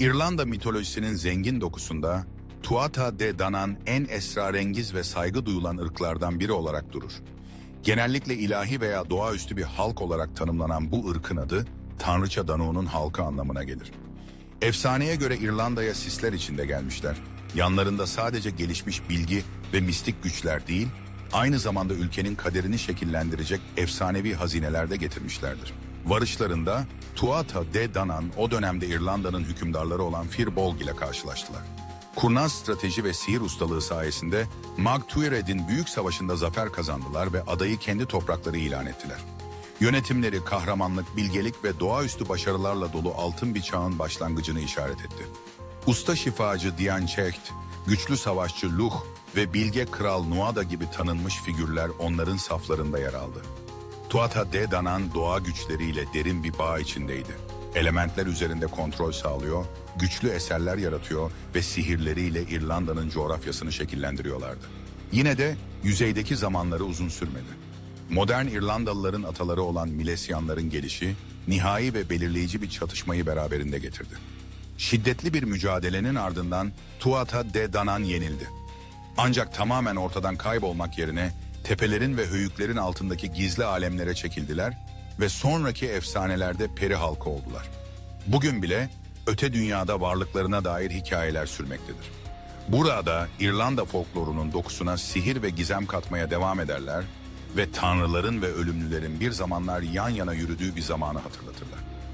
İrlanda mitolojisinin zengin dokusunda Tuatha De Danann en esrarengiz ve saygı duyulan ırklardan biri olarak durur. Genellikle ilahi veya doğaüstü bir halk olarak tanımlanan bu ırkın adı Tanrıça Danu'nun halkı anlamına gelir. Efsaneye göre İrlanda'ya sisler içinde gelmişler. Yanlarında sadece gelişmiş bilgi ve mistik güçler değil, aynı zamanda ülkenin kaderini şekillendirecek efsanevi hazineler de getirmişlerdir. Varışlarında Tuatha De Danann o dönemde İrlanda'nın hükümdarları olan Fir Bolg ile karşılaştılar. Kurnaz strateji ve sihir ustalığı sayesinde Mag Tuired'in büyük savaşında zafer kazandılar ve adayı kendi toprakları ilan ettiler. Yönetimleri kahramanlık, bilgelik ve doğaüstü başarılarla dolu altın bir çağın başlangıcını işaret etti. Usta şifacı Dian Cecht, güçlü savaşçı Luh ve bilge kral Nuada gibi tanınmış figürler onların saflarında yer aldı. Tuatha De Danann doğa güçleriyle derin bir bağ içindeydi. Elementler üzerinde kontrol sağlıyor, güçlü eserler yaratıyor ve sihirleriyle İrlanda'nın coğrafyasını şekillendiriyorlardı. Yine de yüzeydeki zamanları uzun sürmedi. Modern İrlandalıların ataları olan Milesyanların gelişi, nihai ve belirleyici bir çatışmayı beraberinde getirdi. Şiddetli bir mücadelenin ardından Tuatha De Danann yenildi. Ancak tamamen ortadan kaybolmak yerine tepelerin ve höyüklerin altındaki gizli alemlere çekildiler ve sonraki efsanelerde peri halkı oldular. Bugün bile öte dünyada varlıklarına dair hikayeler sürmektedir. Burada İrlanda folklorunun dokusuna sihir ve gizem katmaya devam ederler ve tanrıların ve ölümlülerin bir zamanlar yan yana yürüdüğü bir zamanı hatırlatırlar.